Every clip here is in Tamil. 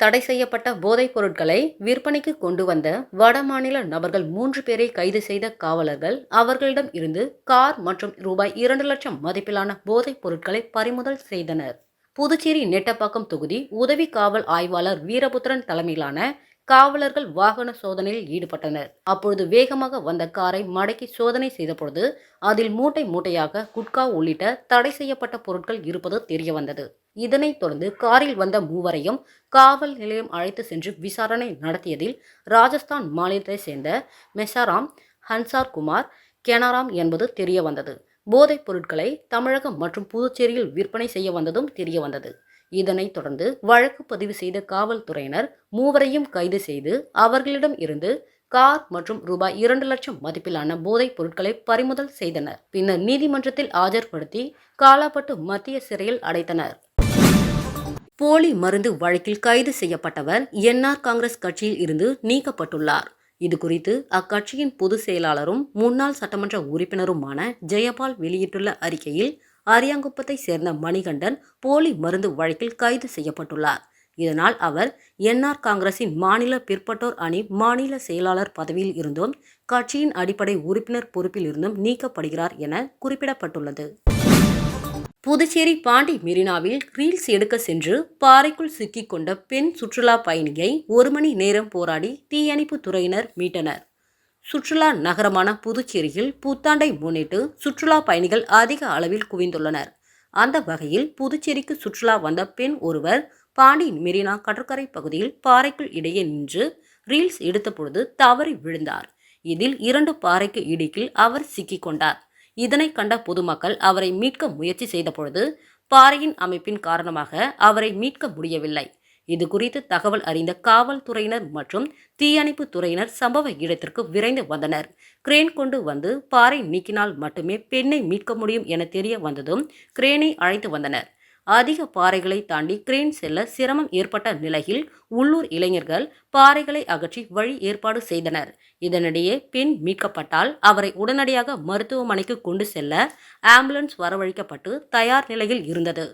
தடை செய்யப்பட்ட போதைப் பொருட்களை விற்பனைக்கு கொண்டு வந்த வடமாநில நபர்கள் மூன்று பேரை கைது செய்த காவலர்கள் அவர்களிடம் இருந்து கார் மற்றும் ரூபாய் இரண்டு லட்சம் மதிப்பிலான போதைப் பொருட்களை பறிமுதல் செய்தனர். புதுச்சேரி நெட்டப்பாக்கம் தொகுதி உதவி காவல் ஆய்வாளர் வீரபுத்திரன் தலைமையிலான காவலர்கள் வாகன சோதனையில் ஈடுபட்டனர். அப்பொழுது வேகமாக வந்த காரை மடக்கி சோதனை செய்தபொழுது அதில் மூட்டை மூட்டையாக குட்கா உள்ளிட்ட தடை செய்யப்பட்ட பொருட்கள் இருப்பது தெரியவந்தது. இதனைத் தொடர்ந்து காரில் வந்த மூவரையும் காவல் நிலையம் அழைத்து சென்று விசாரணை நடத்தியதில் ராஜஸ்தான் மாநிலத்தைச் சேர்ந்த மெசாராம் ஹன்சார் குமார் கெனாராம் என்பது தெரியவந்தது. போதைப் பொருட்களை தமிழகம் மற்றும் புதுச்சேரியில் விற்பனை செய்ய வந்ததும் தெரியவந்தது. இதனைத் தொடர்ந்து வழக்கு பதிவு செய்த காவல்துறையினர் மூவரையும் கைது செய்து அவர்களிடம் இருந்து கார் மற்றும் ரூபாய் இரண்டு லட்சம் மதிப்பிலான போதைப் பொருட்களை பறிமுதல் செய்தனர். பின்னர் நீதிமன்றத்தில் ஆஜர்படுத்தி காலாப்பட்டு மத்திய சிறையில் அடைத்தனர். போலி மருந்து வழக்கில் கைது செய்யப்பட்டவர் என்ஆர் காங்கிரஸ் கட்சியில் இருந்து நீக்கப்பட்டுள்ளார். இது குறித்து அக்கட்சியின் பொதுச் செயலாளரும் முன்னாள் சட்டமன்ற உறுப்பினருமான ஜெயபால் வெளியிட்டுள்ள அறிக்கையில் அரியாங்குப்பத்தை சேர்ந்த மணிகண்டன் போலி மருந்து வழக்கில் கைது செய்யப்பட்டுள்ளார். இதனால் அவர் என்ஆர் காங்கிரசின் மாநில பிற்பட்டோர் அணி மாநில செயலாளர் பதவியில் இருந்தும் கட்சியின் அடிப்படை உறுப்பினர் பொறுப்பில் இருந்தும் நீக்கப்படுகிறார் என குறிப்பிடப்பட்டுள்ளது. புதுச்சேரி பாண்டி மெரினாவில் ரீல்ஸ் எடுக்க சென்று பாறைக்குள் சிக்கிக் கொண்ட பெண் சுற்றுலா பயணியை ஒரு மணி நேரம் போராடி தீயணைப்பு துறையினர் மீட்டனர். சுற்றுலா நகரமான புதுச்சேரியில் புத்தாண்டை முன்னிட்டு சுற்றுலா பயணிகள் அதிக அளவில் குவிந்துள்ளனர். அந்த வகையில் புதுச்சேரிக்கு சுற்றுலா வந்த பெண் ஒருவர் பாண்டி மெரினா கடற்கரை பகுதியில் பாறைக்குள் இடையே நின்று ரீல்ஸ் எடுத்தபொழுது தவறி விழுந்தார். இதில் இரண்டு பாறைக்கு இடுக்கில் அவர் சிக்கிக் கொண்டார். இதனை கண்ட பொதுமக்கள் அவரை மீட்க முயற்சி செய்தபொழுது பாறையின் அமைப்பின் காரணமாக அவரை மீட்க முடியவில்லை. இது குறித்து தகவல் அறிந்த காவல்துறையினர் மற்றும் தீயணைப்பு துறையினர் சம்பவ இடத்திற்கு விரைந்து வந்தனர். கிரேன் கொண்டு வந்து பாறை நீக்கினால் மட்டுமே பெண்ணை மீட்க முடியும் என தெரிய வந்ததும் கிரேனை அழைத்து வந்தனர். அதிக பாறைகளை தாண்டி கிரேன் செல்ல சிரமம் ஏற்பட்ட நிலையில் உள்ளூர் இளைஞர்கள் பாறைகளை அகற்றி வழி ஏற்பாடு செய்தனர். இதனிடையே பெண் மீட்கப்பட்டால் அவரை உடனடியாக மருத்துவமனைக்கு கொண்டு செல்ல ஆம்புலன்ஸ் வரவழைக்கப்பட்டு தயார் நிலையில் இருந்தது.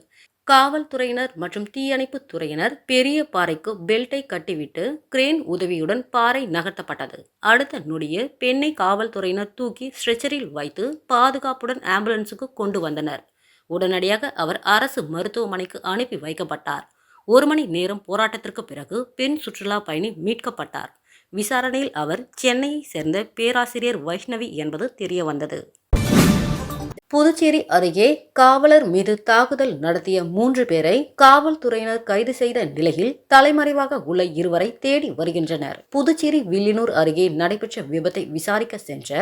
காவல்துறையினர் மற்றும் தீயணைப்பு துறையினர் பெரிய பாறைக்கு பெல்ட்டை கட்டிவிட்டு கிரேன் உதவியுடன் பாறை நகர்த்தப்பட்டது. அடுத்த நொடியே பெண்ணை காவல்துறையினர் தூக்கி ஸ்ட்ரெச்சரில் வைத்து பாதுகாப்புடன் ஆம்புலன்ஸுக்கு கொண்டு வந்தனர். உடனடியாக அவர் அரசு மருத்துவமனைக்கு அனுப்பி வைக்கப்பட்டார். ஒரு மணி நேரம் போராட்டத்திற்கு பிறகு பெண் சுற்றுலா பயணி மீட்கப்பட்டார். விசாரணையில் அவர் சென்னையை சேர்ந்த பேராசிரியர் வைஷ்ணவி என்பது தெரியவந்தது. புதுச்சேரி அருகே காவலர் மீது தாக்குதல் நடத்திய மூன்று பேரை காவல்துறையினர் கைது செய்த நிலையில் தலைமறைவாக உள்ள இருவரை தேடி வருகின்றனர். புதுச்சேரி வில்லியனூர் அருகே நடைபெற்ற விபத்தை விசாரிக்க சென்ற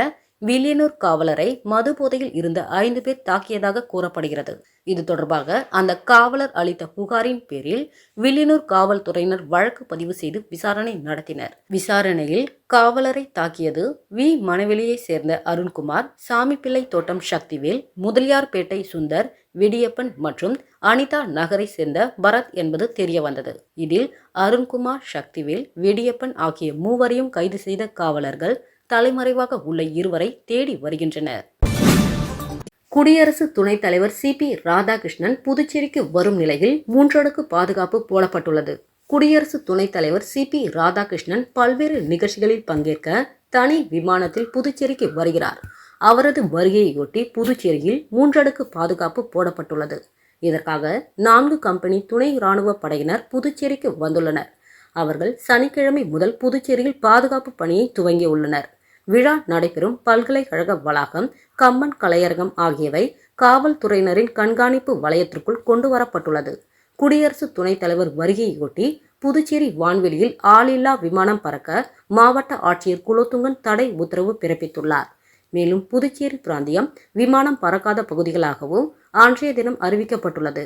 வில்லியனூர் காவலரை மது போதையில் இருந்த ஐந்து பேர் தாக்கியதாக கூறப்படுகிறது. இது தொடர்பாக அந்த காவலர் அளித்த புகாரின் பேரில் வில்லியனூர் காவல்துறையினர் வழக்கு பதிவு செய்து விசாரணை நடத்தினர். விசாரணையில் காவலரை தாக்கியது வி. மணவெளியை சேர்ந்த அருண்குமார் சாமிப்பிள்ளை தோட்டம் சக்திவேல் முதலியார்பேட்டை சுந்தர் வெடியப்பன் மற்றும் அனிதா நகரை சேர்ந்த பரத் என்பது தெரிய வந்தது இதில் அருண்குமார் சக்திவேல் வெடியப்பன் ஆகிய மூவரையும் கைது செய்த காவலர்கள் தலைமறைவாக உள்ள இருவரை தேடி வருகின்றனர். குடியரசு துணைத் தலைவர் சி. பி. ராதாகிருஷ்ணன் புதுச்சேரிக்கு வரும் நிலையில் மூன்றடுக்கு பாதுகாப்பு போடப்பட்டுள்ளது. குடியரசு துணைத் தலைவர் சி. பி. ராதாகிருஷ்ணன் பல்வேறு நிகழ்ச்சிகளில் பங்கேற்க தனி விமானத்தில் புதுச்சேரிக்கு வருகிறார். அவரது வருகையொட்டி புதுச்சேரியில் மூன்றடுக்கு பாதுகாப்பு போடப்பட்டுள்ளது. இதற்காக நான்கு கம்பெனி துணை ராணுவ படையினர் புதுச்சேரிக்கு வந்துள்ளனர். அவர்கள் சனிக்கிழமை முதல் புதுச்சேரியில் பாதுகாப்பு பணியை துவங்கியுள்ளனர் விழா நடைபெறும் பல்கலைக்கழக வளாகம் கம்மன் கலையரங்கம் ஆகியவை காவல்துறையினரின் கண்காணிப்பு வலயத்திற்குள் கொண்டு வரப்பட்டுள்ளது குடியரசு துணைத் தலைவர் வருகையொட்டி புதுச்சேரி வான்வெளியில் ஆளில்லா விமானம் பறக்க மாவட்ட ஆட்சியர் குலோத்துங்கன் தடை உத்தரவு பிறப்பித்துள்ளார். மேலும் புதுச்சேரி பிராந்தியம் விமானம் பறக்காத பகுதிகளாகவும் அன்றைய தினம் அறிவிக்கப்பட்டுள்ளது.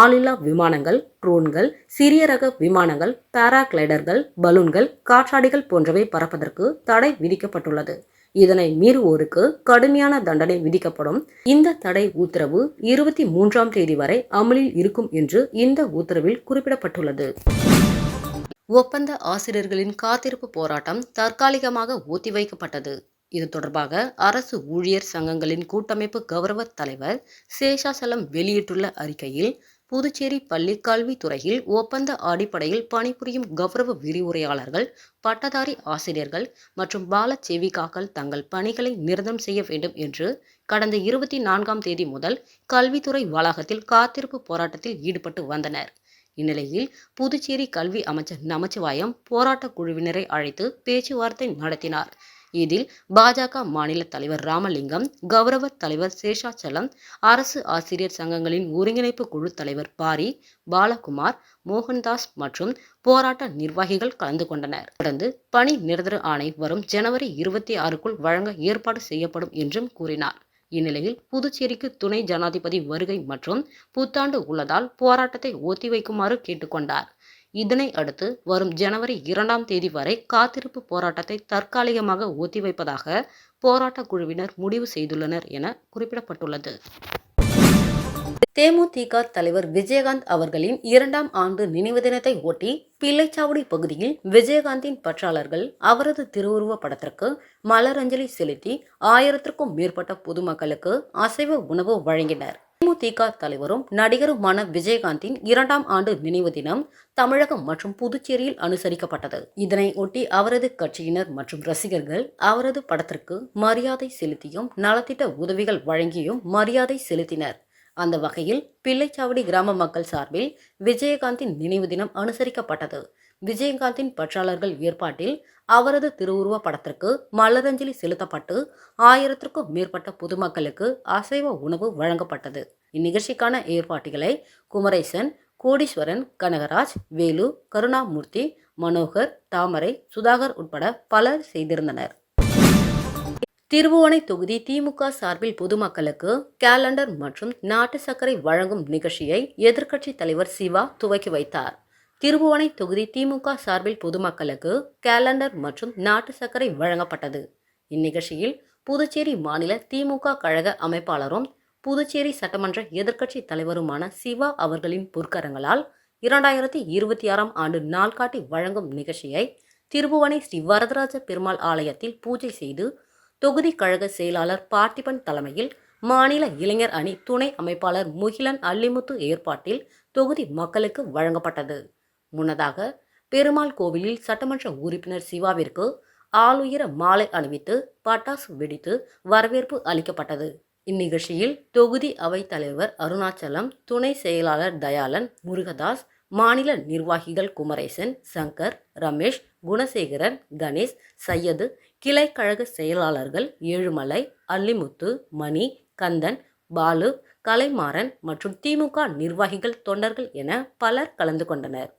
ஆளில்லா விமானங்கள் ட்ரோன்கள் சிறிய ரக விமானங்கள் பாராகிளைடர்கள் பலூன்கள் காற்றாடிகள் போன்றவை பறப்பதற்கு தடை விதிக்கப்பட்டுள்ளது. இதனை மீறுவோருக்கு கடுமையான தண்டனை விதிக்கப்படும். இந்த தடை உத்தரவு இருபத்தி மூன்றாம் தேதி வரை அமலில் இருக்கும் என்று இந்த உத்தரவில் குறிப்பிடப்பட்டுள்ளது. ஒப்பந்த ஆசிரியர்களின் காத்திருப்பு போராட்டம் தற்காலிகமாக ஒத்திவைக்கப்பட்டது. இது தொடர்பாக அரசு ஊழியர் சங்கங்களின் கூட்டமைப்பு கௌரவ தலைவர் சேஷாசலம் வெளியிட்டுள்ள அறிக்கையில் புதுச்சேரி பள்ளி கல்வித்துறையில் ஒப்பந்த அடிப்படையில் பணிபுரியும் கௌரவ விரிவுரையாளர்கள் பட்டதாரி ஆசிரியர்கள் மற்றும் பாலச்செவிகாக்கள் தங்கள் பணிகளை நிரந்தரம் செய்ய வேண்டும் என்று கடந்த இருபத்தி நான்காம் தேதி முதல் கல்வித்துறை வளாகத்தில் காத்திருப்பு போராட்டத்தில் ஈடுபட்டு வந்தனர். இந்நிலையில் புதுச்சேரி கல்வி அமைச்சர் நமச்சிவாயம் போராட்டக் குழுவினரை அழைத்து பேச்சுவார்த்தை நடத்தினார். இதில் பாஜக மாநில தலைவர் ராமலிங்கம் கௌரவ தலைவர் சேஷாச்சலம் அரசு ஆசிரியர் சங்கங்களின் ஒருங்கிணைப்பு குழு தலைவர் பாரி பாலகுமார் மோகன்தாஸ் மற்றும் போராட்ட நிர்வாகிகள் கலந்து கொண்டனர். தொடர்ந்து பணி நிரந்தர ஆணை வரும் ஜனவரி இருபத்தி ஆறுக்குள் வழங்க ஏற்பாடு செய்யப்படும் என்றும் கூறினார். இந்நிலையில் புதுச்சேரிக்கு துணை ஜனாதிபதி வருகை மற்றும் புத்தாண்டு உள்ளதால் போராட்டத்தை ஒத்திவைக்குமாறு கேட்டுக்கொண்டார். இதனை அடுத்து வரும் ஜனவரி இரண்டாம் தேதி வரை காத்திருப்பு போராட்டத்தை தற்காலிகமாக ஒத்திவைப்பதாக போராட்டக் குழுவினர் முடிவு செய்துள்ளனர் என குறிப்பிடப்பட்டுள்ளது. தேமுதிக தலைவர் விஜயகாந்த் அவர்களின் இரண்டாம் ஆண்டு நினைவு தினத்தை ஒட்டி பிள்ளைச்சாவடி பகுதியில் விஜயகாந்தின் பற்றாளர்கள் அவரது திருவுருவ படத்திற்கு மலரஞ்சலி செலுத்தி ஆயிரத்திற்கும் மேற்பட்ட பொதுமக்களுக்கு அசைவ உணவு வழங்கினர். தேமுதிக தலைவரும் நடிகருமான விஜயகாந்தின் இரண்டாம் ஆண்டு நினைவு தினம் தமிழகம் மற்றும் புதுச்சேரியில் அனுசரிக்கப்பட்டது. இதனை ஒட்டி அவரது கட்சியினர் மற்றும் ரசிகர்கள் அவரது படத்திற்கு மரியாதை செலுத்தியும் நலத்திட்ட உதவிகள் வழங்கியும் மரியாதை செலுத்தினர். அந்த வகையில் பிள்ளைச்சாவடி கிராம மக்கள் சார்பில் விஜயகாந்தின் நினைவு தினம் அனுசரிக்கப்பட்டது. விஜயகாந்தின் பற்றாளர்கள் ஏற்பாட்டில் அவரது திருவுருவ படத்திற்கு மலரஞ்சலி செலுத்தப்பட்டு ஆயிரத்திற்கும் மேற்பட்ட பொதுமக்களுக்கு அசைவ உணவு வழங்கப்பட்டது. இந்நிகழ்ச்சிக்கான ஏற்பாட்டுகளை குமரேசன் கோடீஸ்வரன் கனகராஜ் வேலு கருணாமூர்த்தி மனோகர் தாமரை சுதாகர் உட்பட பலர் செய்திருந்தனர். திருபுவனை தொகுதி திமுக சார்பில் பொதுமக்களுக்கு கேலண்டர் மற்றும் நாட்டு சர்க்கரை வழங்கும் நிகழ்ச்சியை எதிர்க்கட்சி தலைவர் சிவா துவக்கி வைத்தார். திருபுவனை தொகுதி திமுக சார்பில் பொதுமக்களுக்கு கேலண்டர் மற்றும் நாட்டு சர்க்கரை வழங்கப்பட்டது. இந்நிகழ்ச்சியில் புதுச்சேரி மாநில திமுக கழக அமைப்பாளரும் புதுச்சேரி சட்டமன்ற எதிர்க்கட்சி தலைவருமான சிவா அவர்களின் பொற்கரங்களால் இரண்டாயிரத்தி இருபத்தி ஆறாம் ஆண்டு நாள்காட்டி வழங்கும் நிகழ்ச்சியை திருபுவனை ஸ்ரீ வரதராஜ பெருமாள் ஆலயத்தில் பூஜை செய்து தொகுதி கழக செயலாளர் பார்த்திபன் தலைமையில் மாநில இளைஞர் அணி துணை அமைப்பாளர் முகிலன் அல்லிமுத்து ஏற்பாட்டில் தொகுதி மக்களுக்கு வழங்கப்பட்டது. முன்னதாக பெருமாள் கோவிலில் சட்டமன்ற உறுப்பினர் சிவாவிற்கு ஆளுயர மாலை அணிவித்து பட்டாசு வெடித்து வரவேற்பு அளிக்கப்பட்டது. இந்நிகழ்ச்சியில் தொகுதி அவைத் தலைவர் அருணாச்சலம் துணை செயலாளர் தயாளன் முருகதாஸ் மாநில நிர்வாகிகள் குமரேசன் சங்கர் ரமேஷ் குணசேகரன் கணேஷ் சையது கிளைக்கழக செயலாளர்கள் ஏழுமலை அல்லிமுத்து மணி கந்தன் பாலு கலைமாறன் மற்றும் திமுக நிர்வாகிகள் தொண்டர்கள் என பலர் கலந்து கொண்டனர்.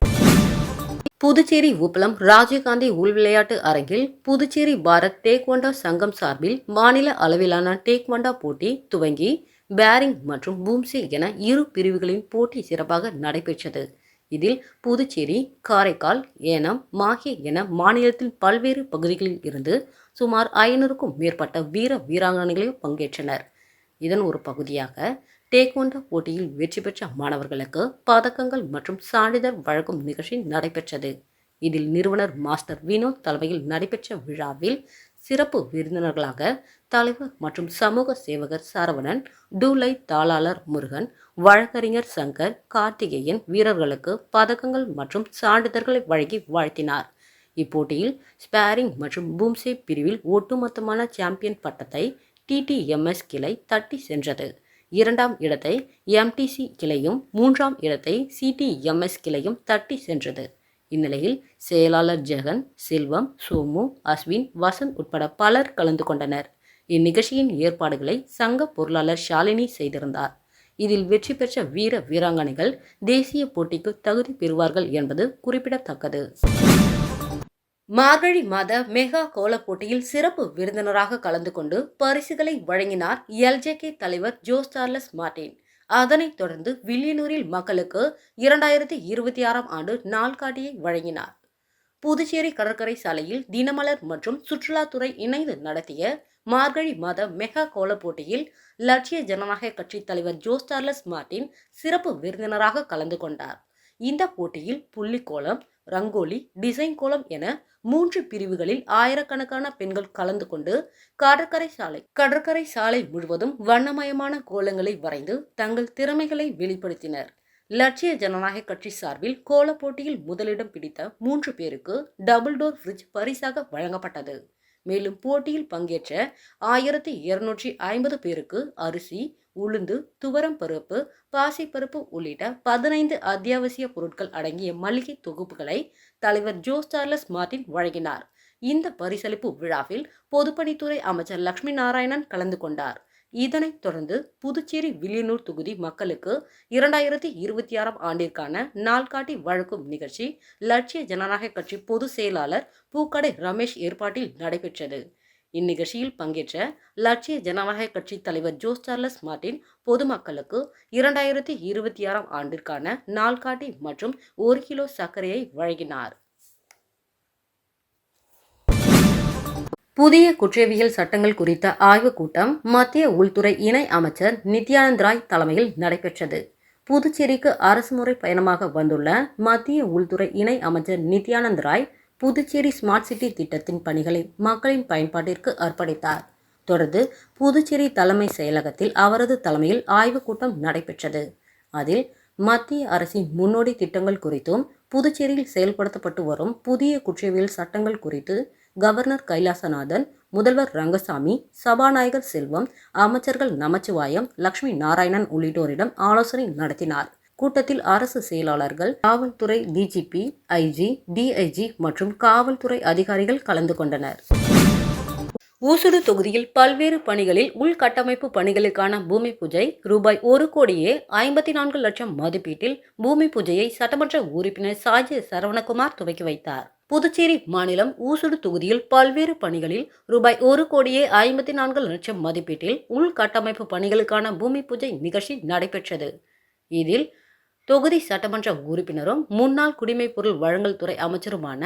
புதுச்சேரி உப்பளம் ராஜீவ்காந்தி உள் விளையாட்டு அரங்கில் புதுச்சேரி பாரத் டேக்வாண்டோ சங்கம் சார்பில் மாநில அளவிலான டேக்வாண்டா போட்டி துவங்கி பேரிங் மற்றும் பூம்சி என இரு பிரிவுகளின் போட்டி சிறப்பாக நடைபெற்றது. இதில் புதுச்சேரி காரைக்கால் ஏனம் மாஹே என மாநிலத்தின் பல்வேறு பகுதிகளில் இருந்து சுமார் ஐநூறுக்கும் மேற்பட்ட வீர வீராங்கனைகளும் பங்கேற்றனர். இதன் ஒரு பகுதியாக டேக்வாண்டோ போட்டியில் வெற்றி பெற்ற மாணவர்களுக்கு பதக்கங்கள் மற்றும் சான்றிதழ் வழங்கும் நிகழ்ச்சி நடைபெற்றது. இதில் நிறுவனர் மாஸ்டர் வினோத் தலைமையில் நடைபெற்ற விழாவில் சிறப்பு விருந்தினர்களாக தலைவர் மற்றும் சமூக சேவகர் சரவணன் டூலை தாளாளர் முருகன் வழக்கறிஞர் சங்கர் கார்த்திகேயன் வீரர்களுக்கு பதக்கங்கள் மற்றும் சான்றிதழ்களை வழங்கி வாழ்த்தினார். இப்போட்டியில் ஸ்பேரிங் மற்றும் பூம்சே பிரிவில் ஒட்டுமொத்தமான சாம்பியன் பட்டத்தை டிடிஎம்எஸ் கிளை தட்டி சென்றது. இரண்டாம் இடத்தை எம்டிசி கிளையும் மூன்றாம் இடத்தை சிடிஎம்எஸ் கிளையும் தட்டி சென்றது. இந்நிலையில் செயலாளர் ஜெகன் செல்வம் சோமு அஸ்வின் வசந்த் உட்பட பலர் கலந்து கொண்டனர். இந்நிகழ்ச்சியின் ஏற்பாடுகளை சங்க பொருளாளர் ஷாலினி செய்திருந்தார். இதில் வெற்றி பெற்ற வீர வீராங்கனைகள் தேசிய போட்டிக்கு தகுதி பெறுவார்கள் என்பது குறிப்பிடத்தக்கது. மார்கழி மாத மெகா கோல போட்டியில் சிறப்பு விருந்தினராக கலந்து கொண்டு பரிசுகளை வழங்கினார் எல்ஜேகே தலைவர் ஜோஸ்டார்லஸ் மார்டின். அதனைத் தொடர்ந்து வில்லியனூரில் மக்களுக்கு இரண்டாயிரத்தி இருபத்தி ஆறாம் ஆண்டு நாள்காட்டியை வழங்கினார். புதுச்சேரி கடற்கரை சாலையில் தினமலர் மற்றும் சுற்றுலாத்துறை இணைந்து நடத்திய மார்கழி மாத மெகா கோல போட்டியில் லட்சிய ஜனநாயக கட்சி தலைவர் ஜோஸ்டார்லஸ் மார்டின் சிறப்பு விருந்தினராக கலந்து கொண்டார். இந்த போட்டியில் புள்ளிக்கோளம் ரங்கோலி டிசைன் கோலம் என மூன்று பிரிவுகளில் ஆயிரக்கணக்கான பெண்கள் கலந்து கொண்டு கடற்கரை சாலை கடற்கரை சாலை முழுவதும் வண்ணமயமான கோலங்களை வரைந்து தங்கள் திறமைகளை வெளிப்படுத்தினர். லட்சிய ஜனநாயக கட்சி சார்பில் கோலப் போட்டியில் முதலிடம் பிடித்த மூன்று பேருக்கு டபுள் டோர் ஃப்ரிட்ஜ் பரிசாக வழங்கப்பட்டது. மேலும் போட்டியில் பங்கேற்ற ஆயிரத்தி இருநூற்றி ஐம்பது பேருக்கு அரிசி உளுந்து துவரம் பருப்பு பாசிப்பருப்பு உள்ளிட்ட பதினைந்து அத்தியாவசிய பொருட்கள் அடங்கிய மளிகை தொகுப்புகளை தலைவர் ஜோஸ் சார்லஸ் மார்டின் வழங்கினார். இந்த பரிசளிப்பு விழாவில் பொதுப்பணித்துறை அமைச்சர் லட்சுமி நாராயணன் கலந்து கொண்டார். இதனைத் தொடர்ந்து புதுச்சேரி வில்லியனூர் தொகுதி மக்களுக்கு இரண்டாயிரத்தி இருபத்தி ஆறாம் ஆண்டிற்கான நாள்காட்டி வழங்கும் நிகழ்ச்சி லட்சிய ஜனநாயக கட்சி பொதுச் செயலாளர் பூக்கடை ரமேஷ் ஏற்பாட்டில் நடைபெற்றது. இந்நிகழ்ச்சியில் பங்கேற்ற லட்சிய ஜனநாயக கட்சி தலைவர் ஜோஸ் சார்லஸ் மார்டின் பொதுமக்களுக்கு இரண்டாயிரத்தி இருபத்தி ஆறாம் ஆண்டிற்கான நாள்காட்டி மற்றும் ஒரு கிலோ சர்க்கரையை வழங்கினார். புதிய குற்றவியல் சட்டங்கள் குறித்த ஆய்வுக் கூட்டம் மத்திய உள்துறை இணை அமைச்சர் நித்யானந்த் ராய் தலைமையில் நடைபெற்றது. புதுச்சேரிக்கு அரசுமுறை பயணமாக வந்துள்ள மத்திய உள்துறை இணை அமைச்சர் நித்யானந்த் ராய் புதுச்சேரி ஸ்மார்ட் சிட்டி திட்டத்தின் பணிகளை மக்களின் பயன்பாட்டிற்கு அர்ப்பணித்தார். தொடர்ந்து புதுச்சேரி தலைமை செயலகத்தில் அவரது தலைமையில் ஆய்வுக் கூட்டம் நடைபெற்றது. அதில் மத்திய அரசின் முன்னோடி திட்டங்கள் குறித்தும் புதுச்சேரியில் செயல்படுத்தப்பட்டு வரும் புதிய குற்றவியல் சட்டங்கள் குறித்து கவர்னர் கைலாசநாதன் முதல்வர் ரங்கசாமி சபாநாயகர் செல்வம் அமைச்சர்கள் நமச்சிவாயம் லட்சுமி நாராயணன் உள்ளிட்டோரிடம் ஆலோசனை நடத்தினார். கூட்டத்தில் அரசு செயலாளர்கள் காவல்துறை டிஜிபி ஐஜி டிஐஜி மற்றும் காவல்துறை அதிகாரிகள் கலந்து கொண்டனர். ஊசுடு தொகுதியில் பல்வேறு பணிகளில் உள்கட்டமைப்பு பணிகளுக்கான பூமி பூஜை ரூபாய் ஒரு கோடியே ஐம்பத்தி நான்கு லட்சம் மதிப்பீட்டில் பூமி பூஜையை சட்டமன்ற உறுப்பினர் சாஜி சரவணகுமார் துவக்கி வைத்தார். புதுச்சேரி மாநிலம் ஊசுடு தொகுதியில் பல்வேறு பணிகளில் ரூபாய் ஒரு கோடியே ஐம்பத்தி நான்கு லட்சம் மதிப்பீட்டில் உள்கட்டமைப்பு பணிகளுக்கான பூமி பூஜை நிகழ்ச்சி நடைபெற்றது. இதில் தொகுதி சட்டமன்ற உறுப்பினரும் முன்னாள் குடிமைப் பொருள் வழங்கல் துறை அமைச்சருமான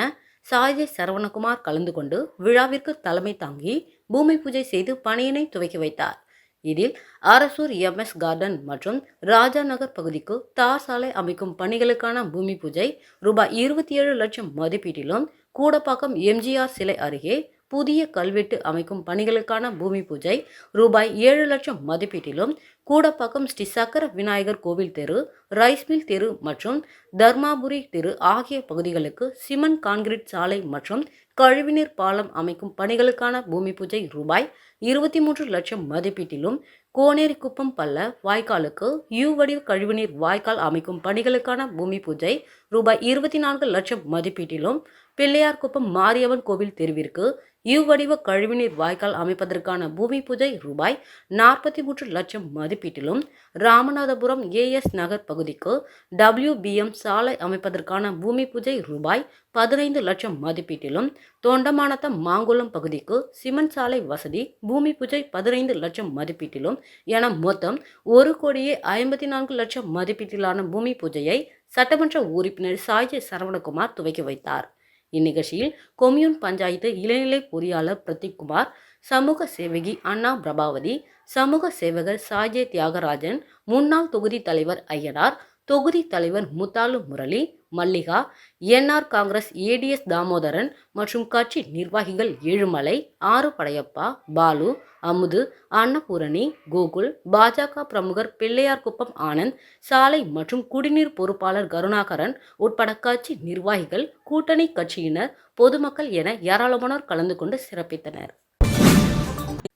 சாஜே சரவணகுமார் கலந்து கொண்டு விழாவிற்கு தலைமை தாங்கி பூமி பூஜை செய்து பணியினை துவக்கி வைத்தார். இதில் அரசூர் எம்எஸ் கார்டன் மற்றும் ராஜா நகர் பகுதிக்கு தார் சாலை அமைக்கும் பணிகளுக்கான பூமி பூஜை ரூபாய் இருபத்தி ஏழு லட்சம் மதிப்பீட்டிலும் கூடப்பாக்கம் எம்ஜிஆர் சிலை அருகே புதிய கல்வெட்டு அமைக்கும் பணிகளுக்கான பூமி பூஜை ரூபாய் ஏழு லட்சம் மதிப்பீட்டிலும் கூடப்பாக்கம் ஸ்ரீ சக்கர விநாயகர் கோவில் தெரு ரைஸ்மில் தெரு மற்றும் தர்மாபுரி தெரு ஆகிய பகுதிகளுக்கு சிமெண்ட் கான்கிரீட் சாலை மற்றும் கழிவுநீர் பாலம் அமைக்கும் பணிகளுக்கான பூமி பூஜை ரூபாய் இருபத்தி மூன்று லட்சம் மதிப்பீட்டிலும் கோனேரிக்குப்பம் பள்ள வாய்க்காலுக்கு யூ வடிவ கழிவுநீர் வாய்க்கால் அமைக்கும் பணிகளுக்கான பூமி பூஜை ரூபாய் இருபத்தி நான்கு லட்சம் மதிப்பீட்டிலும் பிள்ளையார்குப்பம் மாரியம்மன் கோவில் தெருவிற்கு இவ்வடிவ கழிவுநீர் வாய்க்கால் அமைப்பதற்கான பூமி பூஜை ரூபாய் நாற்பத்தி மூன்று லட்சம் மதிப்பீட்டிலும் ராமநாதபுரம் ஏஎஸ் நகர் பகுதிக்கு டபிள்யூபிஎம் சாலை அமைப்பதற்கான பூமி பூஜை ரூபாய் பதினைந்து லட்சம் மதிப்பீட்டிலும் தொண்டமானத்தம் மாங்குளம் பகுதிக்கு சிமெண்ட் சாலை வசதி பூமி பூஜை பதினைந்து லட்சம் மதிப்பீட்டிலும் என மொத்தம் ஒரு கோடியே ஐம்பத்தி நான்கு லட்சம் மதிப்பீட்டிலான பூமி பூஜையை சட்டமன்ற உறுப்பினர் சாய சரவணகுமார் துவக்கி வைத்தார். இந்நிகழ்ச்சியில் கொம்யூன் பஞ்சாயத்து இளநிலை பொறியாளர் பிரதீப்குமார் சமூக சேவகி அண்ணா பிரபாவதி சமூக சேவகர் சாஜே தியாகராஜன் முன்னாள் தொகுதி தலைவர் ஐயனார் தொகுதி தலைவர் Muthalu Murali Mallika NR Congress ATS Damodaran மற்றும் கட்சி நிர்வாகிகள் ஏழுமலை ஆறு படையப்பா பாலு அமுது அன்னபூரணி கோகுல் பாஜக பிரமுகர் பிள்ளையார்குப்பம் ஆனந்த் சாலை மற்றும் குடிநீர் பொறுப்பாளர் கருணாகரன் உட்பட கட்சி நிர்வாகிகள் கூட்டணி கட்சியினர் பொதுமக்கள் என ஏராளமானோர் கலந்து கொண்டு சிறப்பித்தனர்.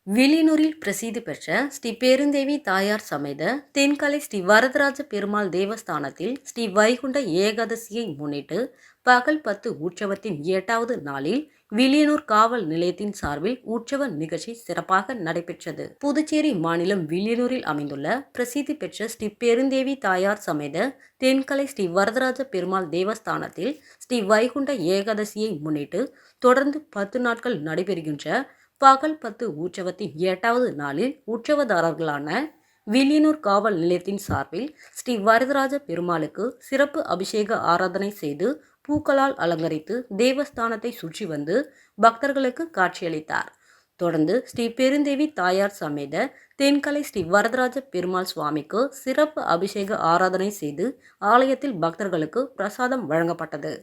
வில்லியனூரில் பிரசித்தி பெற்ற ஸ்ரீ பெருந்தேவி தாயார் சமேத தென்கலை ஸ்ரீ வரதராஜ பெருமாள் தேவஸ்தானத்தில் ஸ்ரீ வைகுண்ட ஏகாதசியை முன்னிட்டு பகல் பத்து உற்சவத்தின் எட்டாவது நாளில் வில்லியனூர் காவல் நிலையத்தின் சார்பில் உற்சவ நிகழ்ச்சி சிறப்பாக நடைபெற்றது. புதுச்சேரி மாநிலம் வில்லியனூரில் அமைந்துள்ள பிரசித்தி பெற்ற ஸ்ரீ பெருந்தேவி தாயார் சமேத தென்கலை ஸ்ரீ வரதராஜ பெருமாள் தேவஸ்தானத்தில் ஸ்ரீ வைகுண்ட ஏகாதசியை முன்னிட்டு தொடர்ந்து பத்து நாட்கள் நடைபெறுகின்ற பகல் பத்து உற்சவத்தின் எட்டாவது நாளில் உற்சவதாரர்களான வில்லியனூர் காவல் நிலையத்தின் சார்பில் ஸ்ரீ வரதராஜ பெருமாளுக்கு சிறப்பு அபிஷேக ஆராதனை செய்து பூக்களால் அலங்கரித்து தேவஸ்தானத்தை சுற்றி வந்து பக்தர்களுக்கு காட்சியளித்தார். தொடர்ந்து ஸ்ரீ பெருந்தேவி தாயார் சமேத தென்கலை ஸ்ரீ வரதராஜ பெருமாள் சுவாமிக்கு சிறப்பு அபிஷேக ஆராதனை செய்து ஆலயத்தில் பக்தர்களுக்கு பிரசாதம் வழங்கப்பட்டது.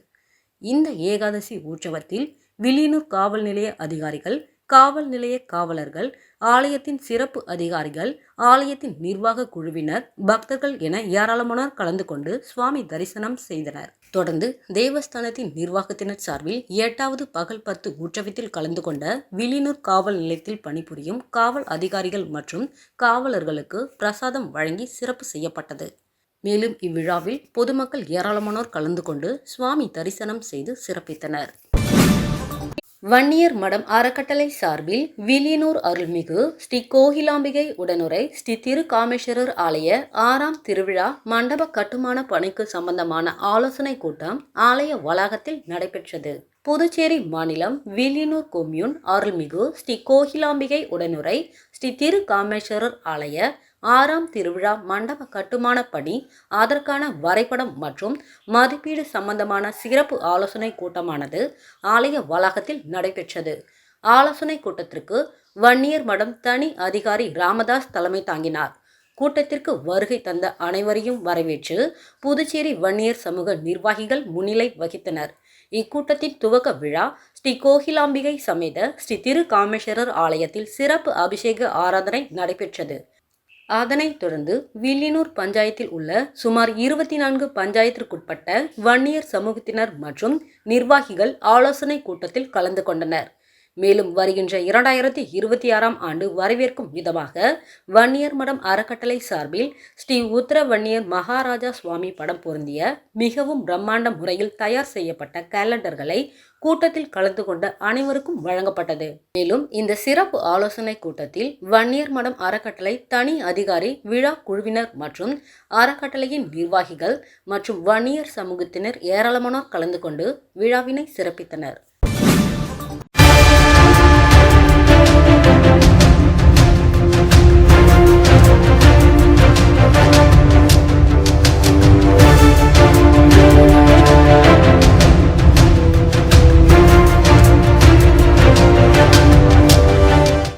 இந்த ஏகாதசி உற்சவத்தில் வில்லியனூர் காவல் நிலைய அதிகாரிகள் காவல் நிலைய காவலர்கள் ஆலயத்தின் சிறப்பு அதிகாரிகள் ஆலயத்தின் நிர்வாக குழுவினர் பக்தர்கள் என ஏராளமானோர் கலந்து கொண்டு சுவாமி தரிசனம் செய்தனர். தொடர்ந்து தேவஸ்தானத்தின் நிர்வாகத்தினர் சார்பில் எட்டாவது பகல் பத்து உற்சவத்தில் கலந்து கொண்ட வில்லியனூர் காவல் நிலையத்தில் பணிபுரியும் காவல் அதிகாரிகள் மற்றும் காவலர்களுக்கு பிரசாதம் வழங்கி சிறப்பு செய்யப்பட்டது. மேலும் இவ்விழாவில் பொதுமக்கள் ஏராளமானோர் கலந்து கொண்டு சுவாமி தரிசனம் செய்து சிறப்பித்தனர். வன்னியர் மடம் அறக்கட்டளை சார்பில் வில்லியனூர் அருள்மிகு ஸ்ரீ கோகிலாம்பிகை உடனுரை ஸ்ரீ திரு காமேஸ்வரர் ஆலய ஆறாம் திருவிழா மண்டப கட்டுமான பணிக்கு சம்பந்தமான ஆலோசனை கூட்டம் ஆலய வளாகத்தில் நடைபெற்றது. புதுச்சேரி மாநிலம் வில்லியனூர் கொம்யூன் அருள்மிகு ஸ்ரீ கோகிலாம்பிகை உடனுரை ஸ்ரீ திரு காமேஸ்வரர் ஆலய ஆறாம் திருவிழா மண்டப கட்டுமான பணி அதற்கான வரைபடம் மற்றும் மதிப்பீடு சம்பந்தமான சிறப்பு ஆலோசனை கூட்டமானது ஆலய வளாகத்தில் நடைபெற்றது. ஆலோசனை கூட்டத்திற்கு வன்னியர் மடம் தனி அதிகாரி ராமதாஸ் தலைமை தாங்கினார். கூட்டத்திற்கு வருகை தந்த அனைவரையும் வரவேற்று புதுச்சேரி வன்னியர் சமூக நிர்வாகிகள் முன்னிலை வகித்தனர். இக்கூட்டத்தின் துவக்க விழா ஸ்ரீ கோகிலாம்பிகை சமேத ஸ்ரீ திரு காமேஸ்வரர் ஆலயத்தில் சிறப்பு அபிஷேக ஆராதனை நடைபெற்றது. அதனைத் தொடர்ந்து வில்லியனூர் பஞ்சாயத்தில் உள்ள சுமார் இருபத்தி நான்கு பஞ்சாயத்திற்குட்பட்ட வன்னியர் சமூகத்தினர் மற்றும் நிர்வாகிகள் ஆலோசனை கூட்டத்தில் கலந்து கொண்டனர். மேலும் வருகின்ற இரண்டாயிரத்தி இருபத்தி ஆறாம் ஆண்டு வரவேற்கும் விதமாக வன்னியர் மடம் அறக்கட்டளை சார்பில் ஸ்ரீ உத்தர வன்னியர் மகாராஜா சுவாமி படம் பொருந்திய மிகவும் பிரம்மாண்ட முறையில் தயார் செய்யப்பட்ட கேலண்டர்களை கூட்டத்தில் கலந்து கொண்ட அனைவருக்கும் வழங்கப்பட்டது. மேலும் இந்த சிறப்பு ஆலோசனை கூட்டத்தில் வன்னியர் மடம் அறக்கட்டளை தனி அதிகாரி விழா குழுவினர் மற்றும் அறக்கட்டளையின் நிர்வாகிகள் மற்றும் வன்னியர் சமூகத்தினர் ஏராளமானோர் கலந்து கொண்டு விழாவினை சிறப்பித்தனர்.